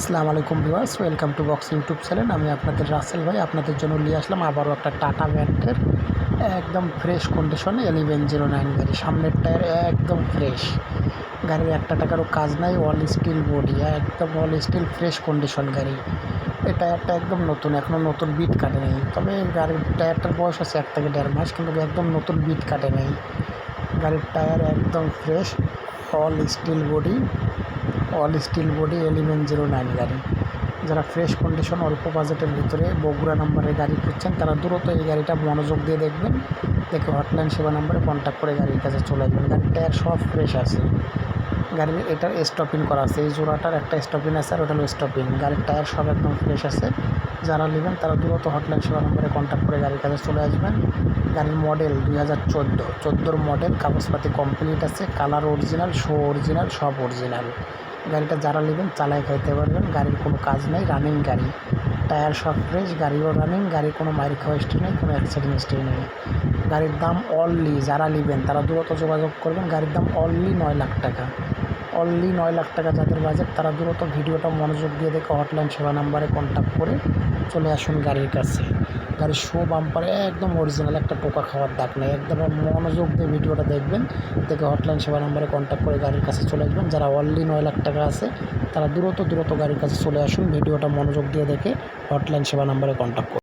আসসালামু আলাইকুম viewers, welcome to box YouTube channel. আমি আপনাদের রাসেল ভাই, আপনাদের জন্য নিয়ে আসলাম আবারও একটা টাটা ব্যান্ডের একদম ফ্রেশ কন্ডিশনে এলিভেন জিরো নাইন গাড়ি। সামনের টায়ার একদম ফ্রেশ গাড়ির একটা টাকারও কাজ নাই অল স্টিল বডি একদম অল স্টিল ফ্রেশ কন্ডিশন গাড়ি। এই টায়ারটা একদম নতুন এখনও নতুন বিট কাটে নেই। তবে গাড়ির টায়ারটার বয়স আছে এক থেকে দেড় মাস, কিন্তু একদম নতুন বিট কাটে নেই। গাড়ির টায়ার একদম fresh all steel body all steel body eleven zero nine গাড়ি। যারা ফ্রেশ কন্ডিশন, অল্প বাজেটের ভিতরে বগুড়া নাম্বারের গাড়ি খুঁজছেন, তারা দ্রুত এই গাড়িটা মনোযোগ দিয়ে দেখবেন। দেখে হটলাইন সেবা নাম্বারে কন্ট্যাক্ট করে গাড়ির কাছে চলে আসবেন। গাড়ির টায়ার সব ফ্রেশ আছে। গাড়ির এটার স্টপিং করা আছে। এই জোড়াটার একটা স্টপিং আছে আর ওটা হলো স্টপিং গাড়ির টায়ার সব একদম ফ্রেশ আছে। যারা নেবেন, তারা দ্রুত হটলাইন সেবা নম্বরে কন্ট্যাক্ট করে গাড়ির কাছে চলে আসবেন। গাড়ির মডেল দুই হাজার চোদ্দ। চোদ্দোর মডেল কাগজপাতি কমপ্লিট আছে। কালার অরিজিনাল শো অরিজিনাল সব অরিজিনাল গাড়িটা যারা নেবেন চালায় খাইতে পারবেন। গাড়ির কোনো কাজ নেই রানিং গাড়ি। টায়ার সব ফ্রেশ গাড়িও রানিং গাড়ির কোনো মাইর খাওয়া হিস্ট্রি নেই, কোনো অ্যাক্সিডেন্ট হিস্ট্রি নেই। গাড়ির দাম অনলি যারা নেবেন, তারা দ্রুত যোগাযোগ করবেন। গাড়ির দাম অনলি নয় লাখ টাকা। অনলি নয় লাখ টাকা যাদের বাজেট তারা দ্রুত ভিডিওটা মনোযোগ দিয়ে দেখে হটলাইন সেবা নাম্বারে কন্ট্যাক্ট করে চলে আসুন গাড়ির কাছে। গাড়ির শো বাম্পারে একদম অরিজিনাল একটা টোকা খাওয়ার দাগ নেই। একদম মনোযোগ দিয়ে ভিডিওটা দেখবেন, দেখে হটলাইন সেবা নাম্বারে কন্ট্যাক্ট করে গাড়ির কাছে চলে আসবেন। যারা অনলি নয় লাখ টাকা আছে, তারা দ্রুত দ্রুত গাড়ির কাছে চলে আসুন। ভিডিওটা মনোযোগ দিয়ে দেখে হটলাইন সেবা নাম্বারে কন্ট্যাক্ট করুন।